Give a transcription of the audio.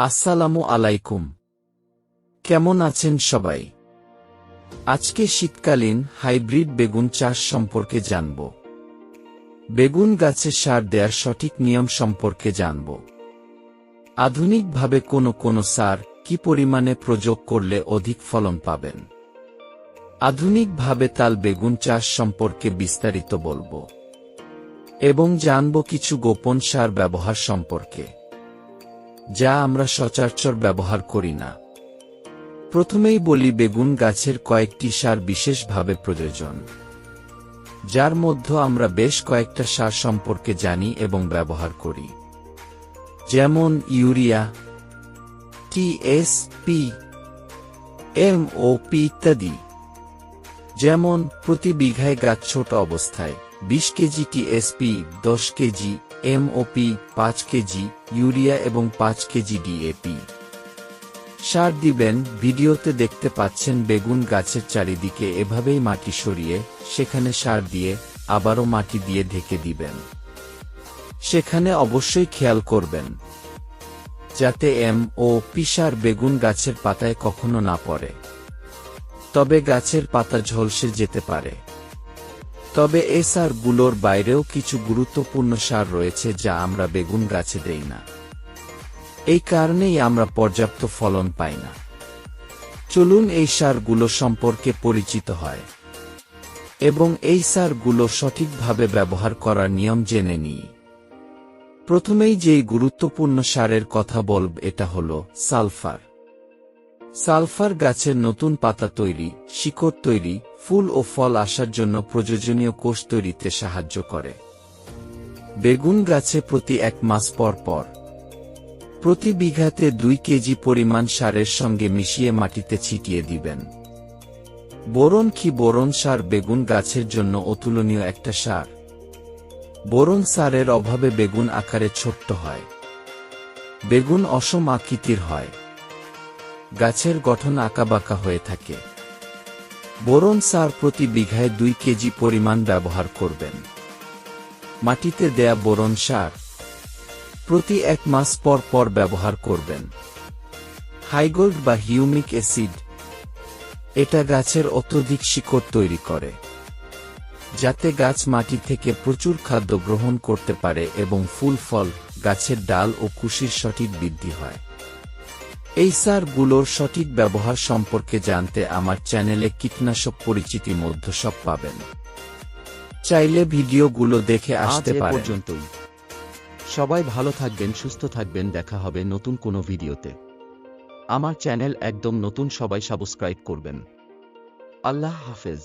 আসসালামু আলাইকুম। কেমন আছেন সবাই? আজকে শীতকালীন হাইব্রিড বেগুন চাষ সম্পর্কে জানব। বেগুন গাছে সার দেওয়ার সঠিক নিয়ম সম্পর্কে জানব। আধুনিকভাবে কোনো কোনো সার কি পরিমাণে প্রয়োগ করলে অধিক ফলন পাবেন? আধুনিকভাবে তাল বেগুন চাষ সম্পর্কে বিস্তারিত বলব। এবং জানব কিছু গোপন সার ব্যবহার সম্পর্কে। যা আমরা সচরাচর ব্যবহার করি না। প্রথমেই বলি বেগুন গাছের কয়েকটি সার বিশেষভাবে প্রয়োজন। যার মধ্যে আমরা বেশ কয়েকটা সার সম্পর্কে জানি এবং ব্যবহার করি। যেমন ইউরিয়া টিএসপি এমওপি ইত্যাদি। যেমন প্রতি বিঘায় গাছ ছোট অবস্থায় বিশ কেজি টিএসপি দশ কেজি এমওপি পাঁচ কেজি, ইউরিয়া এবং পাঁচ কেজি ডিএপি সার দিবেন, ভিডিওতে দেখতে পাচ্ছেন বেগুন গাছের চারিদিকে এভাবেই মাটি সরিয়ে, সেখানে সার দিয়ে, আবারও মাটি দিয়ে ঢেকে দিবেন। সেখানে অবশ্যই খেয়াল করবেন, যাতে এম ও পিসার বেগুন গাছের পাতায় কখনো না পড়ে। তবে গাছের পাতা ঝলসে যেতে পারে। তবে এ সারগুলোর বাইরেও কিছু গুরুত্বপূর্ণ সার রয়েছে যা আমরা বেগুন গাছে দেই না। এই কারণেই আমরা পর্যাপ্ত ফলন পাই না। চলুন এই সারগুলো সম্পর্কে পরিচিত হয়। এবং এই সারগুলো সঠিকভাবে ব্যবহার করার নিয়ম জেনে নিই। প্রথমেই যেই গুরুত্বপূর্ণ সারের কথা বলব, এটা হল সালফার। সালফার গাছের নতুন পাতা তৈরি, শিকড় তৈরি, ফুল ও ফল আসার জন্য প্রয়োজনীয় কোষ তৈরিতে সাহায্য করে। বেগুন গাছে প্রতি এক মাস পর পর। প্রতি বিঘাতে দুই কেজি পরিমাণ সারের সঙ্গে মিশিয়ে মাটিতে ছিটিয়ে দিবেন। বোরন কি বোরন সার বেগুন গাছের জন্য অতুলনীয় একটা সার? বোরন সারের অভাবে বেগুন আকারে ছোট্ট হয়। বেগুন অসম আকৃতির হয়। গাছের গঠন আঁকাবাঁকা হয়ে থাকে। বোরন সার প্রতি বিঘায় দুই কেজি পরিমাণ ব্যবহার করবেন। মাটিতে দেয়া বোরন সার প্রতি এক মাস পর পর ব্যবহার করবেন। হাইগোল্ড বা হিউমিক অ্যাসিড এটা গাছের অত্যধিক শিকড় তৈরি করে, যাতে গাছ মাটি থেকে প্রচুর খাদ্য গ্রহণ করতে পারে এবং ফুল ফল, গাছের ডাল ও কুশির সঠিক বৃদ্ধি হয়। এই সারগুলোর সঠিক ব্যবহার সম্পর্কে জানতে আমার চ্যানেলে কীটনাশক পরিচিতি মধ্য সব পাবেন। চাইলে ভিডিওগুলো দেখে আসতে পর্যন্তই। সবাই ভালো থাকবেন সুস্থ থাকবেন দেখা হবে নতুন কোনো ভিডিওতে। আমার চ্যানেল একদম নতুন সবাই সাবস্ক্রাইব করবেন। আল্লাহ হাফেজ।